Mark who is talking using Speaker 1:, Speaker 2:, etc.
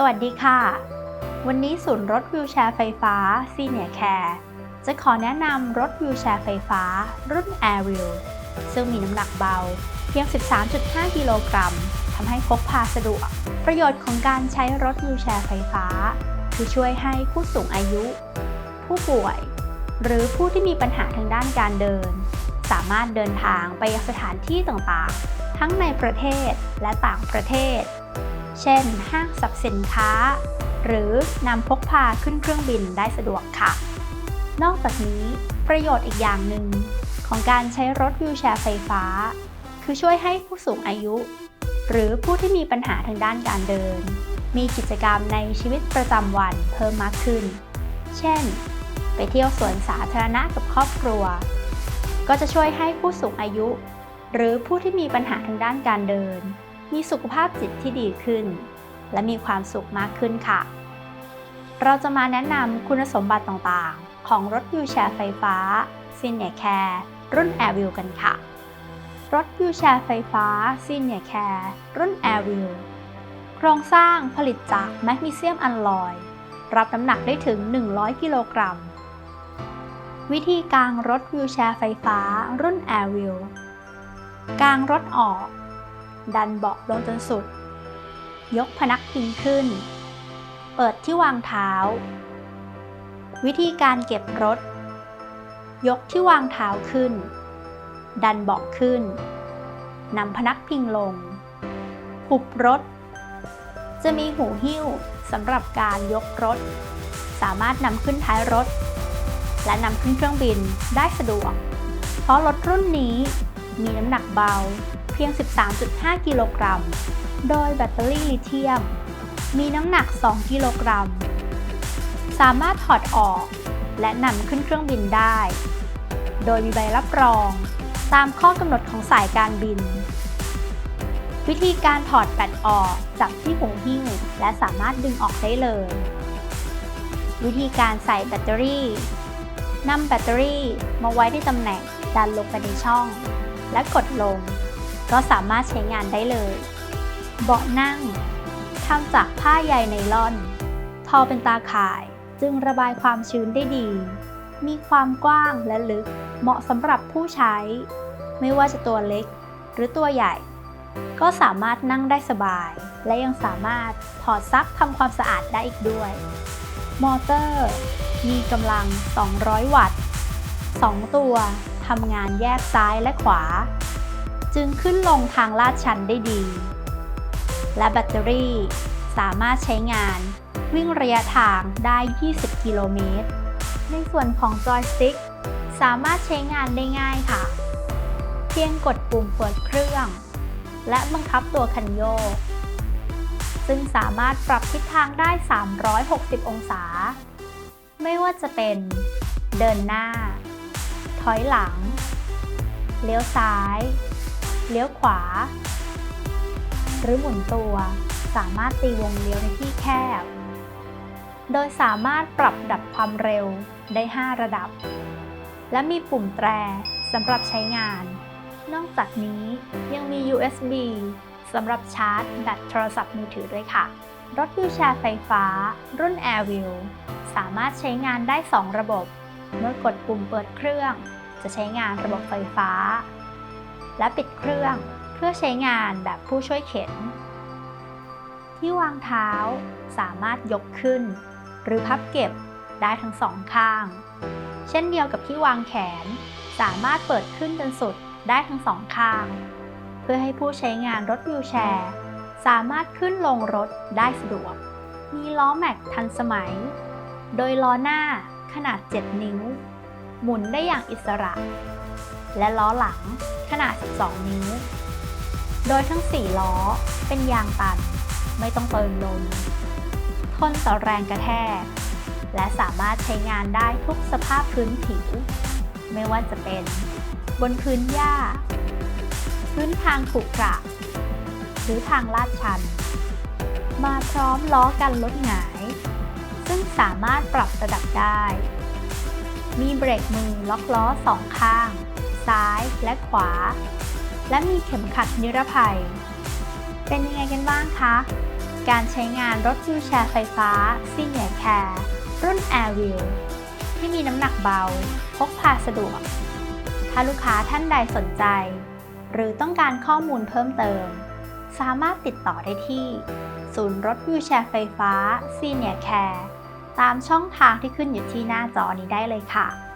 Speaker 1: สวัสดีค่ะ วันนี้ศูนย์รถวิวแชร์ไฟฟ้า Senior Care จะขอแนะนำรถวิวแชร์ไฟฟ้า รุ่น Air w h e e l ซึ่งมีน้ำหนักเบาเพียง 13.5 กิโลกรัมทำให้พกพาสะดวก ประโยชน์ของการใช้รถวิวแชร์ไฟฟ้า คือช่วยให้ผู้สูงอายุ ผู้ป่วย หรือผู้ที่มีปัญหาทางด้านการเดิน สามารถเดินทางไปยังสถานที่ต่างๆ ทั้งในประเทศและต่างประเทศ เช่น ห้างสรรพสินค้า หรือนำพกพาขึ้นเครื่องบินได้สะดวกค่ะ นอกจากนี้ประโยชน์อีกอย่างหนึ่งของการใช้รถวิวแชร์ไฟฟ้า คือช่วยให้ผู้สูงอายุ หรือผู้ที่มีปัญหาทางด้านการเดิน มีกิจกรรมในชีวิตประจำวันเพิ่มมากขึ้น เช่น ไปเที่ยวสวนสาธารณะกับครอบครัว ก็จะช่วยให้ผู้สูงอายุ หรือผู้ที่มีปัญหาทางด้านการเดิน มีสุขภาพจิตที่ดีขึ้น และมีความสุขมากขึ้นค่ะ เราจะมาแนะนำคุณสมบัติต่างๆ ของรถวิวแชร์ไฟฟ้า Senior Care รุ่น Air w h e e l กันค่ะ รถวิวแชร์ไฟฟ้า Senior Care รุ่น Air w h e e l โครงสร้างผลิตจากแมกนีเซียมอัลลอย รับน้ำหนักได้ถึง 100 กิโลกรัม วิธีกางรถวิวแชร์ไฟฟ้ารุ่น Air w h e e l กางรถออก ดันเบาะลงจนสุด ยกพนักพิงขึ้น เปิดที่วางเท้า วิธีการเก็บรถ ยกที่วางเท้าขึ้น ดันเบาะขึ้นนำพนักพิงลง หุบรถ จะมีหูหิ้วสำหรับการยกรถ สามารถนำขึ้นท้ายรถ และนำขึ้นเครื่องบินได้สะดวก เพราะรถรุ่นนี้มีน้ำหนักเบา พียง 13.5 กิโลกรัม โดยแบตเตอรี่ลิเธียม มีน้ำหนัก 2 กิโลกรัม สามารถถอดออก และนำขึ้นเครื่องบินได้ โดยมีใบรับรอง ตามข้อกำหนดของสายการบิน วิธีการถอดแบตออกจากที่หูหิ้วและสามารถดึงออกได้เลย วิธีการใส่แบตเตอรี่นำแบตเตอรี่มาไว้ที่ตำแหน่งดันลงไปในช่อง และกดลง ก็สามารถใช้งานได้เลย เบาะนั่งทำจากผ้าใยไนล่อน ทอเป็นตาข่ายจึงระบายความชื้นได้ดี มีความกว้างและลึก เหมาะสำหรับผู้ใช้ ไม่ว่าจะตัวเล็กหรือตัวใหญ่ ก็สามารถนั่งได้สบาย และยังสามารถถอดซักทำความสะอาดได้อีกด้วย มอเตอร์ มีกำลัง 200 วัตต์ 2 ตัวทำงานแยกซ้ายและขวา จึงขึ้นลงทางลาดชันได้ดี และแบตเตอรี่สามารถใช้งานวิ่งระยะทางได้ 20 กิโลเมตร ในส่วนของจอยสติ๊กสามารถใช้งานได้ง่ายค่ะ เพียงกดปุ่มเปิดเครื่อง และบังคับตัวคันโยก ซึ่งสามารถปรับทิศทางได้ 360 องศา ไม่ว่าจะเป็นเดินหน้า ถอยหลัง เลี้ยวซ้าย เลี้ยวขวา หรือหมุนตัว สามารถตีวงเลี้ยวในที่แคบ โดยสามารถปรับดับความเร็วได้ 5 ระดับ และมีปุ่มแตรสำหรับใช้งาน นอกจากนี้ยังมี USB สำหรับชาร์จแบตโทรศัพท์มือถือด้วยค่ะ รถวิวแชร์ไฟฟ้า รุ่น Air w h e e l สามารถใช้งานได้ 2 ระบบ เมื่อกดปุ่มเปิดเครื่อง จะใช้งานระบบไฟฟ้า และปิดเครื่องเพื่อใช้งานแบบผู้ช่วยเข็น ที่วางเท้าสามารถยกขึ้น หรือพับเก็บได้ทั้งสองข้าง เช่นเดียวกับที่วางแขน สามารถเปิดขึ้นจนสุดได้ทั้งสองข้าง เพื่อให้ผู้ใช้งานรถวิวแชร์ สามารถขึ้นลงรถได้สะดวก มีล้อแม็กทันสมัย โดยล้อหน้าขนาด 7 นิ้ว หมุนได้อย่างอิสระ และล้อหลัง ขนาด 12 นิ้ว โดยทั้ง 4 ล้อเป็นยางตันไม่ต้องเติมลม ทนต่อแรงกระแทก และสามารถใช้งานได้ทุกสภาพพื้นผิว ไม่ว่าจะเป็น บนพื้นหญ้า พื้นทางขรุขระหรือทางลาดชัน มาพร้อมล้อกันรถหงาย ซึ่งสามารถปรับระดับได้ มีเบรกมือล็อกล้อสองข้าง ซ้ายและขวา และมีเข็มขัดนิรภัย เป็นยังไงกันบ้างคะ การใช้งานรถวิวแชร์ไฟฟ้า Senior Care รุ่น Airview ที่มีน้ำหนักเบา พกพาสะดวก ถ้าลูกค้าท่านใดสนใจ หรือต้องการข้อมูลเพิ่มเติม สามารถติดต่อได้ที่ ศูนย์รถวิวแชร์ไฟฟ้า Senior Care ตามช่องทางที่ขึ้นอยู่ที่หน้าจอนี้ได้เลยค่ะ